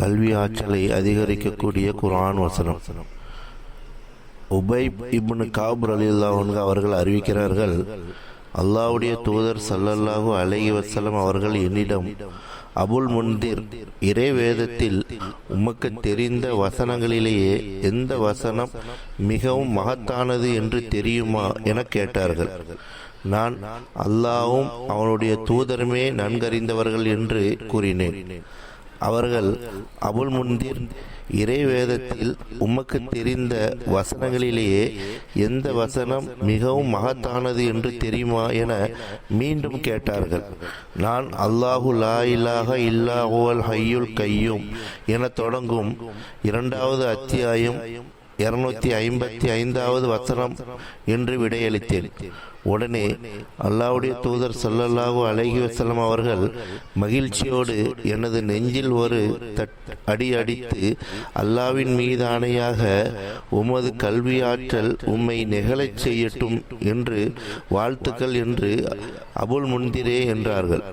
கல்வி ஆற்றலை அதிகரிக்கக்கூடிய குர்ஆன் வசனம். உபை இப்னு காப் ரலியல்லாஹு அவர்கள் அறிவிக்கிறார்கள் அல்லாவுடைய தூதர் ஸல்லல்லாஹு அலஹி வசலம் அவர்கள் என்னிடம் அபுல் முன்திர் இறை வேதத்தில் உமக்கு தெரிந்த வசனங்களிலேயே எந்த வசனம் மிகவும் மகத்தானது என்று தெரியுமா? என கேட்டார்கள். நான் அல்லாவும் அவனுடைய தூதருமே நன்கறிந்தவர்கள் என்று கூறினேன். அவர்கள் அபுல் முன்திர் இறை வேதத்தில் உமக்கு தெரிந்த வசனங்களிலேயே எந்த வசனம் மிகவும் மகத்தானது என்று தெரியுமா என மீண்டும் கேட்டார்கள். நான் அல்லாஹு லா இல்லாக இல்லாஹுவல் ஹையுல் கையும் என தொடங்கும் இரண்டாவது அத்தியாயம் இருநூத்தி ஐம்பத்தி ஐந்தாவது வசனம் என்று விடையளித்தேன். உடனே அல்லாவுடைய தூதர் சொல்லல்லாஹு அழகி வசலம் அவர்கள் மகிழ்ச்சியோடு எனது நெஞ்சில் ஒரு தட் அடி அடித்து அல்லாவின் மீது ஆணையாக உமது கல்வி ஆற்றல் உம்மை நெகழச் செய்யட்டும் என்று வாழ்த்துக்கள் என்று அபுல் முன்திரே என்றார்கள்.